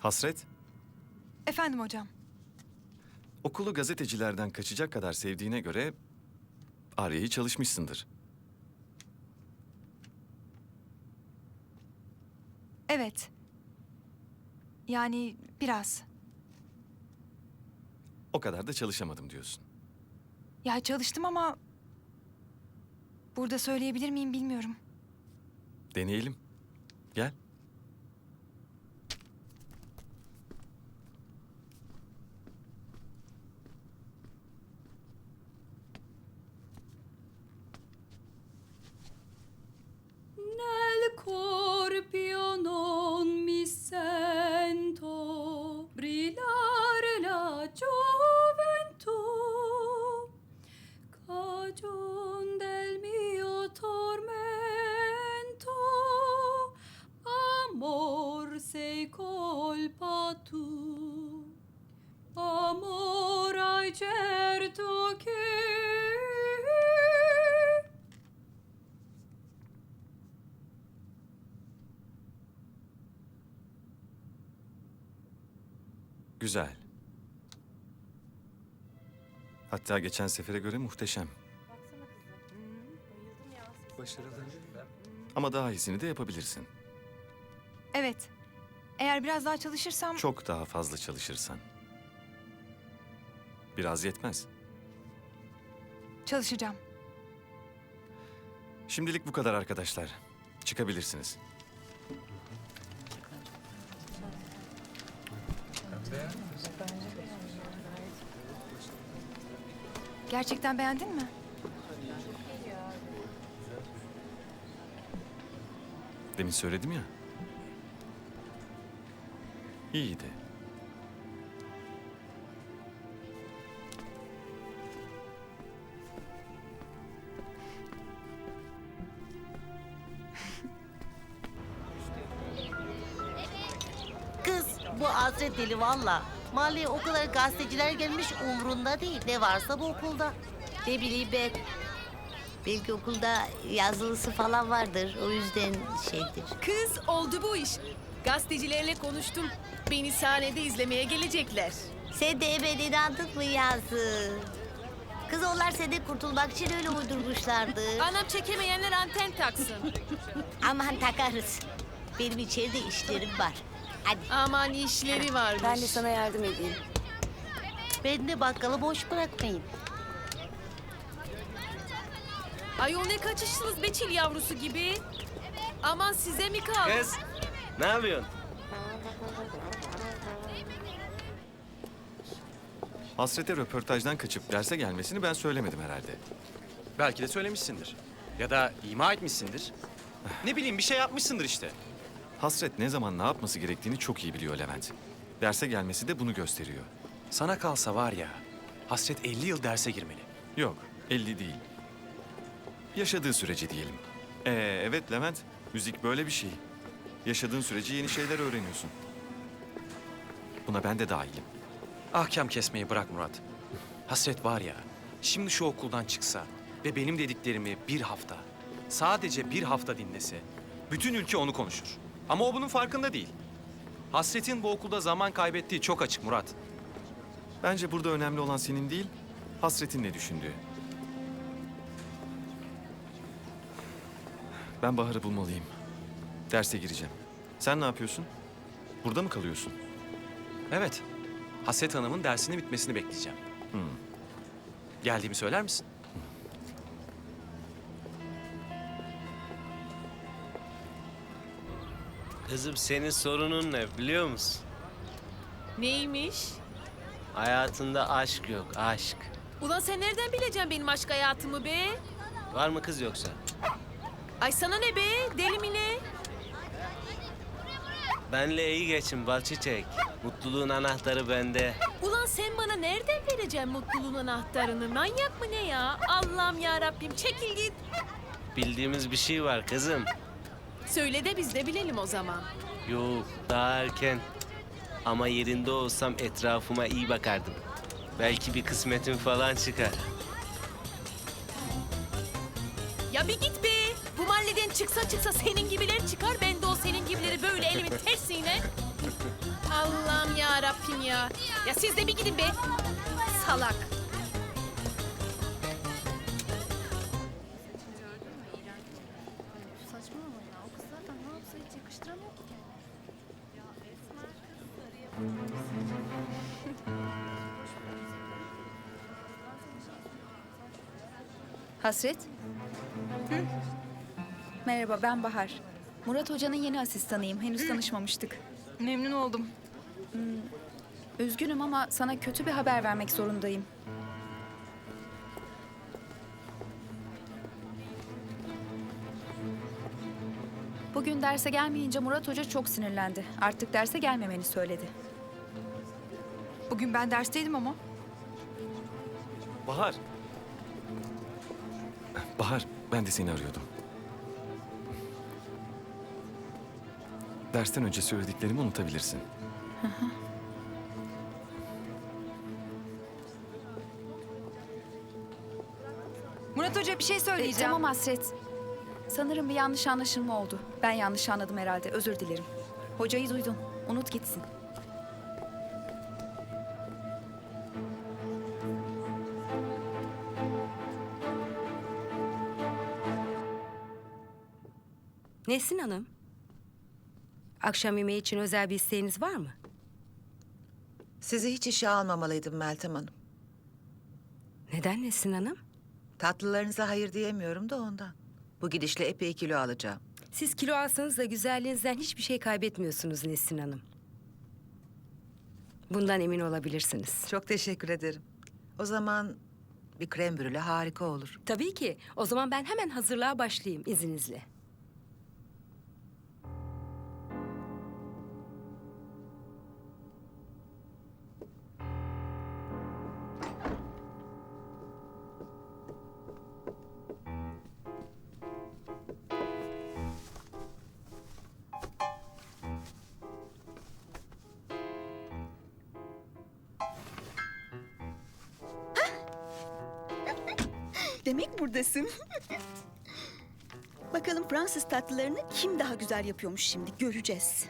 Hasret, Efendim hocam. okulu gazetecilerden kaçacak kadar sevdiğine göre Arya'yı çalışmışsındır. Evet. Yani biraz. O kadar da çalışamadım diyorsun. Ya çalıştım ama... Burada söyleyebilir miyim bilmiyorum. Deneyelim. Gel. Sei colpa tu, amor hai certo che Güzel. Hatta geçen sefere göre muhteşem. Ama daha iyisini de yapabilirsin. Evet. Eğer biraz daha çalışırsam... Çok daha fazla çalışırsan. Biraz yetmez. Çalışacağım. Şimdilik bu kadar arkadaşlar. Çıkabilirsiniz. Gerçekten beğendin mi? Demin söyledim ya. İyiydi. Kız bu Hazret deli valla. Mahalleye o kadar gazeteciler gelmiş umrunda değil. Ne varsa bu okulda. Ne bileyim ben. Belki okulda yazılısı falan vardır. O yüzden şeydir. Kız oldu bu iş. Gazetecilerle konuştum. Beni sahnede izlemeye gelecekler. Sen de hemen inandın mı yazı? Kız onlar senden kurtulmak için öyle uydurmuşlardı. Anam çekemeyenler anten taksın. Aman takarız. Benim içeride işlerim var. Hadi. Aman işleri varmış. Ben de sana yardım edeyim. Beni de bakkalı boş bırakmayın. Ayol ne kaçıştınız beçil yavrusu gibi. Aman size mi kaldı? Kız, ne yapıyorsun? Hasret'e röportajdan kaçıp derse gelmesini ben söylemedim herhalde. Belki de söylemişsindir. Ya da ima etmişsindir. Ne bileyim bir şey yapmışsındır işte. Hasret ne zaman ne yapması gerektiğini çok iyi biliyor Levent. Derse gelmesi de bunu gösteriyor. Sana kalsa var ya, hasret 50 yıl derse girmeli. Yok, 50 değil. Yaşadığı sürece diyelim. Ee, evet Levent, müzik böyle bir şey. Yaşadığın sürece yeni şeyler öğreniyorsun. Buna ben de dahilim. Ahkam kesmeyi bırak Murat. Hasret var ya, şimdi şu okuldan çıksa ve benim dediklerimi bir hafta, sadece bir hafta dinlese, bütün ülke onu konuşur. Ama o bunun farkında değil. Hasret'in bu okulda zaman kaybettiği çok açık Murat. Bence burada önemli olan senin değil, hasretin ne düşündüğü. Ben Bahar'ı bulmalıyım. Derse gireceğim. Sen ne yapıyorsun? Burada mı kalıyorsun? Evet, Hasret Hanım'ın dersinin bitmesini bekleyeceğim. Geldiğimi söyler misin? Kızım senin sorunun ne biliyor musun? Neymiş? Hayatında aşk yok, aşk. Ulan sen nereden bileceksin benim aşk hayatımı be? Var mı kız yoksa? Ay sana ne be? Deli mi ne? Benle iyi geçin bal çiçek. Mutluluğun anahtarı bende. Ulan sen bana nereden vereceksin mutluluğun anahtarını? Manyak mı ne ya? Allah'ım ya Rabbim çekil git. Bildiğimiz bir şey var kızım. Söyle de biz de bilelim o zaman. Yok, daha erken. Ama yerinde olsam etrafıma iyi bakardım. Belki bir kısmetim falan çıkar. Ya bir git be. Mahalleden çıksa çıksa senin gibiler çıkar. Ben de o senin gibileri böyle elimin tersiyle. Allah'ım ya Rabbim ya. Ya siz de bir gidin be. Salak. Hasret? Merhaba ben Bahar. Murat Hoca'nın yeni asistanıyım. Henüz tanışmamıştık. Memnun oldum. Üzgünüm ama sana kötü bir haber vermek zorundayım. Bugün derse gelmeyince Murat Hoca çok sinirlendi. Artık derse gelmemeni söyledi. Bugün ben dersteydim ama. Bahar. Bahar, ben de seni arıyordum. Dersten önce söylediklerimi unutabilirsin. Murat Hoca bir şey E, söyleyeceğim. tamam Hasret. Sanırım bir yanlış anlaşılma oldu. Ben yanlış anladım herhalde. Özür dilerim. Hocayı duydun. Unut gitsin. Nesin Hanım? Akşam yemeği için özel bir isteğiniz var mı? Sizi hiç işe almamalıydım Meltem Hanım. Neden Nesin Hanım? Tatlılarınıza hayır diyemiyorum da ondan. Bu gidişle epey kilo alacağım. Siz kilo alsanız da güzelliğinizden hiçbir şey kaybetmiyorsunuz Nesin Hanım. Bundan emin olabilirsiniz. Çok teşekkür ederim. O zaman bir krem brüle harika olur. Tabii ki. O zaman ben hemen hazırlığa başlayayım izninizle. Demek buradasın. Bakalım Fransız tatlılarını kim daha güzel yapıyormuş şimdi göreceğiz.